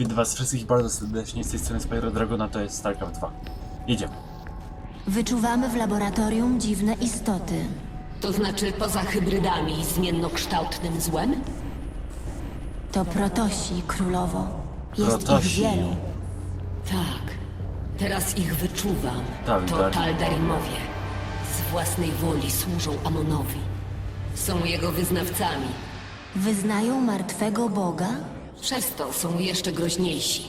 Witam was wszystkich bardzo serdecznie z tej strony Spyro Dragona, to jest StarCraft 2. Jedziemy. Wyczuwamy w laboratorium dziwne istoty. To znaczy poza hybrydami i zmiennokształtnym złem? To protosi, królowo. Jest Protosi. ich wielu. Tak. Teraz ich wyczuwam. Tak, to tak. Taldarimowie. Z własnej woli służą Amonowi. Są jego wyznawcami. Wyznają martwego Boga? Przez to są jeszcze groźniejsi.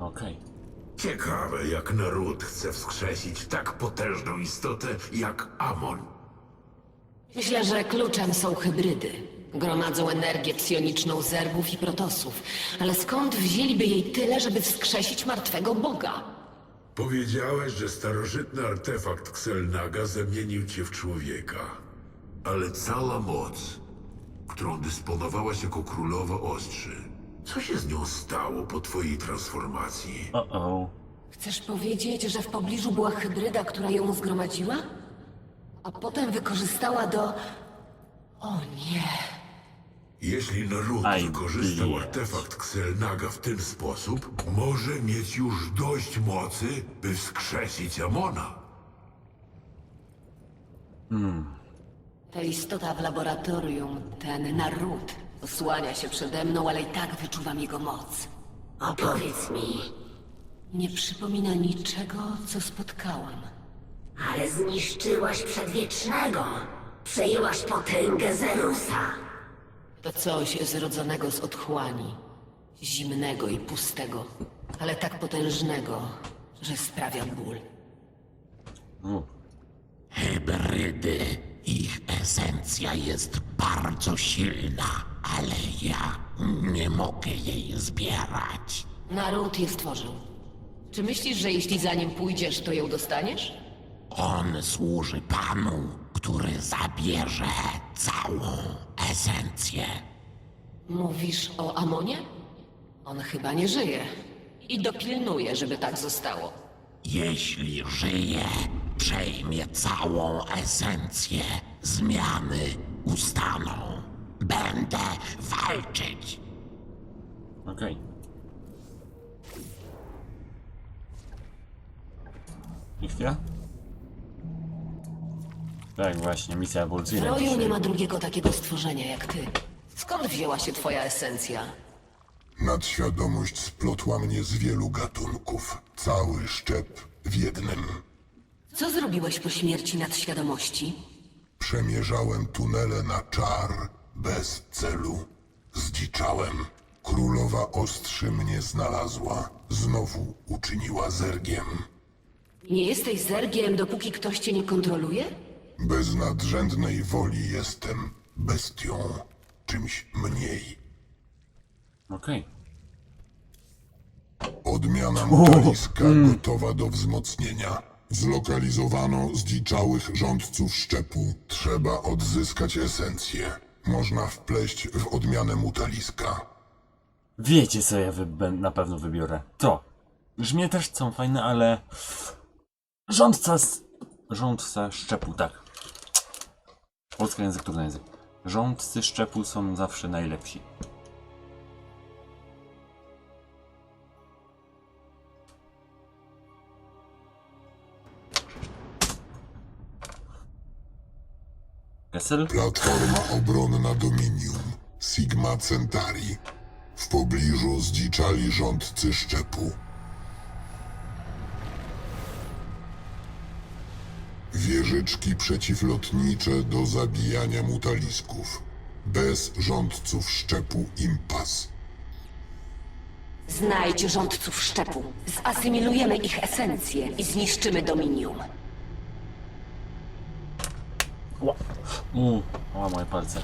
Okej. Ciekawe, jak naród chce wskrzesić tak potężną istotę jak Amon. Myślę, że kluczem są hybrydy. Gromadzą energię psioniczną zerbów i protosów. Ale skąd wzięliby jej tyle, żeby wskrzesić martwego Boga? Powiedziałeś, że starożytny artefakt Xelnaga zamienił cię w człowieka. Ale cała moc, którą dysponowałaś jako królowa ostrzy, co się z nią stało po twojej transformacji? O, o. Chcesz powiedzieć, że w pobliżu była hybryda, która ją zgromadziła? A potem wykorzystała do... O nie. Jeśli naród Aj, wykorzystał blie. artefakt Xelnaga w ten sposób, może mieć już dość mocy, by wskrzesić Amona. Ta istota w laboratorium, ten naród, osłania się przede mną, ale i tak wyczuwam jego moc. Opowiedz mi, Nie przypomina niczego, co spotkałam. ale zniszczyłaś Przedwiecznego. Przejęłaś potęgę Zerusa. To coś zrodzonego z otchłani. Zimnego i pustego, ale tak potężnego, że sprawia ból. Hybrydy. Ich esencja jest bardzo silna, ale ja nie mogę jej zbierać. Naród je stworzył. Czy myślisz, że jeśli za nim pójdziesz, to ją dostaniesz? On służy panu, który zabierze całą esencję. Mówisz o Amonie? On chyba nie żyje. I dopilnuje, żeby tak zostało. Jeśli żyje, przejmie całą esencję. Zmiany ustaną. Będę walczyć. Okej. I chwila. Tak, właśnie, misja W ewolucyjna. roju nie ma drugiego takiego stworzenia jak ty. Skąd wzięła się twoja esencja? Nadświadomość splotła mnie z wielu gatunków. Cały szczep w jednym. Co zrobiłeś po śmierci nadświadomości? Przemierzałem tunele na czar bez celu. Zdziczałem. Królowa ostrzy mnie znalazła. Znowu uczyniła zergiem. Nie jesteś zergiem, dopóki ktoś cię nie kontroluje? Bez nadrzędnej woli jestem bestią. Czymś mniej. Okej. Odmiana mutaliska gotowa do wzmocnienia. Zlokalizowano zdziczałych rządców szczepu. Trzeba odzyskać esencję. Można wpleść w odmianę mutaliska. Wiecie co ja wy- na pewno wybiorę. To. Brzmi też są fajne, ale... Rządca z... Rządca szczepu, tak. Polski język, trudny język. Rządcy szczepu są zawsze najlepsi. Platforma obronna Dominium. Sigma Centauri. W pobliżu zdziczali rządcy szczepu. Wieżyczki przeciwlotnicze do zabijania mutalisków. Bez rządców szczepu impas. Znajdź rządców szczepu. Zasymilujemy ich esencję i zniszczymy Dominium. Ła. U, ła moje palce.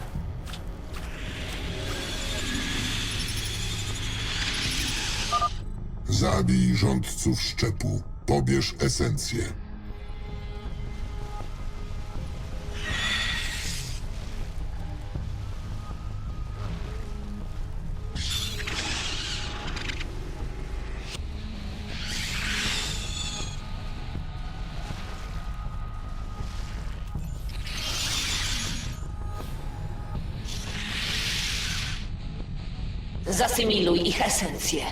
Zabij rządców szczepu. Pobierz esencję. Zasymiluj ich esencję.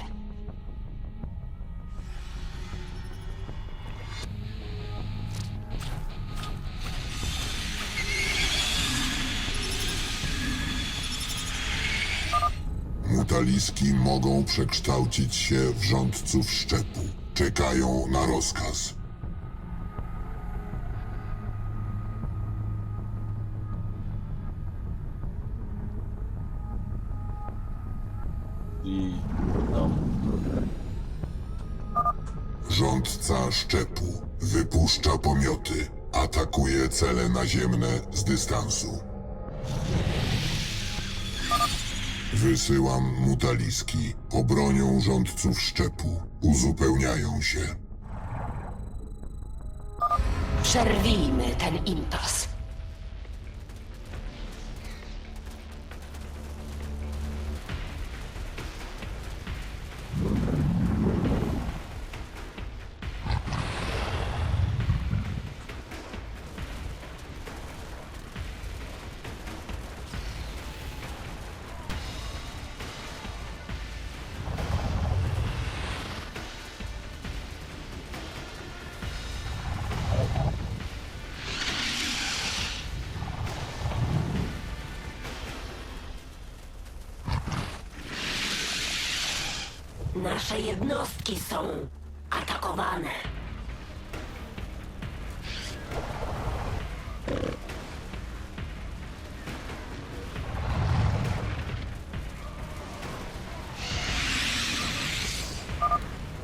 Mutaliski mogą przekształcić się w rządców szczepu. Czekają na rozkaz. I... no... Rządca szczepu wypuszcza pomioty. Atakuje cele naziemne z dystansu. Wysyłam mutaliski. Obronią rządców szczepu. Uzupełniają się. Przerwijmy ten impas. Nasze jednostki są atakowane.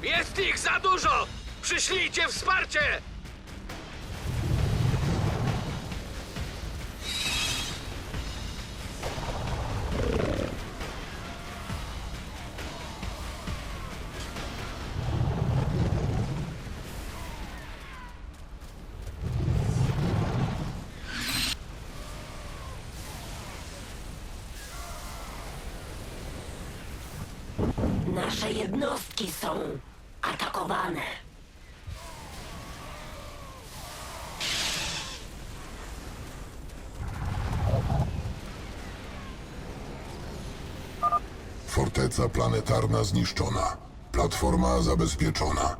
Jest ich za dużo! Przyślijcie wsparcie! Jednostki są atakowane. Forteca planetarna zniszczona. Platforma zabezpieczona.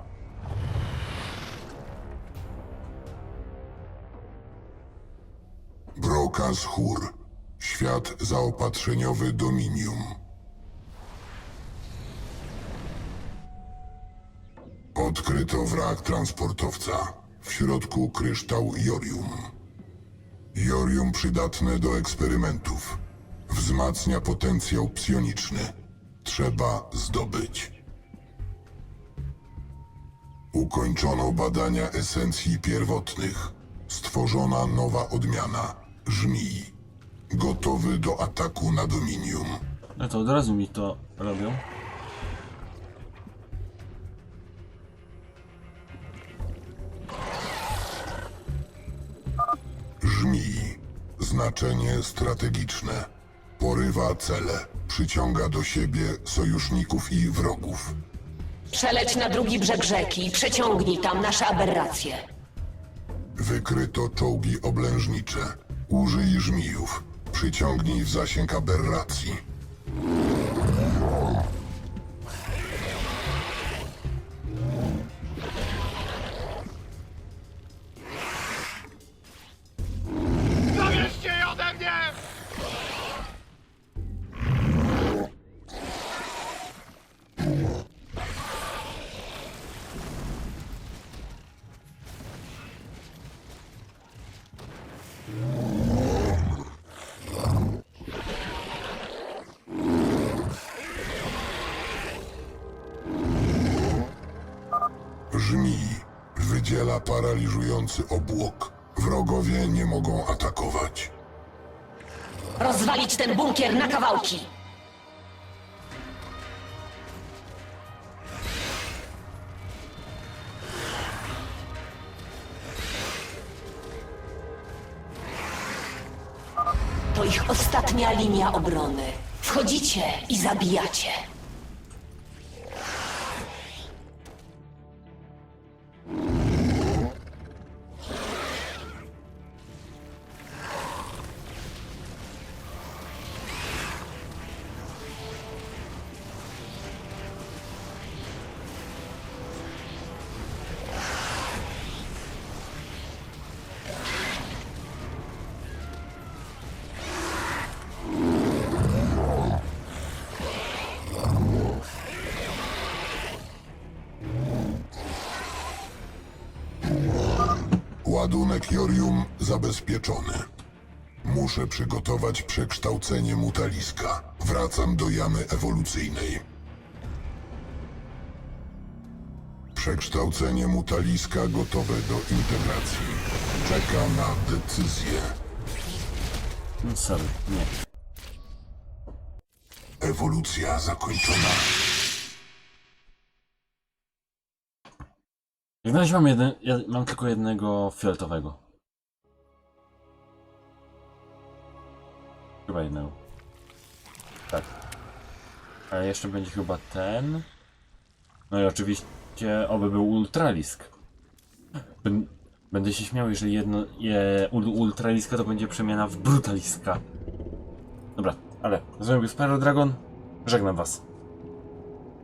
Brokas Hur. Świat zaopatrzeniowy Dominium. Odkryto wrak transportowca. W środku kryształ Jorium. Jorium przydatne do eksperymentów. Wzmacnia potencjał psioniczny. Trzeba zdobyć. Ukończono badania esencji pierwotnych. Stworzona nowa odmiana. Żmij. Gotowy do ataku na Dominium. No to od razu mi to robią. Żmij. Znaczenie strategiczne. Porywa cele. Przyciąga do siebie sojuszników i wrogów. Przeleć na drugi brzeg rzeki i przeciągnij tam nasze aberracje. Wykryto czołgi oblężnicze. Użyj żmijów. Przyciągnij w zasięg aberracji. Paraliżujący obłok. Wrogowie nie mogą atakować. Rozwalić ten bunkier na kawałki. To ich ostatnia linia obrony. Wchodzicie i zabijacie. Ładunek Jorium zabezpieczony. Muszę przygotować przekształcenie mutaliska. Wracam do jamy ewolucyjnej. Przekształcenie mutaliska gotowe do integracji. Czeka na decyzję. No sorry, nie. Ewolucja zakończona. Jak na razie mam, jeden, ja mam tylko jednego fioletowego. Chyba jednego. Tak. Ale jeszcze będzie chyba ten. No i oczywiście oby był ultralisk. Bę- Będę się śmiał, jeżeli jedno je, ul, ultraliska to będzie przemiana w brutaliska. Dobra, ale z Spyro Dragon żegnam was.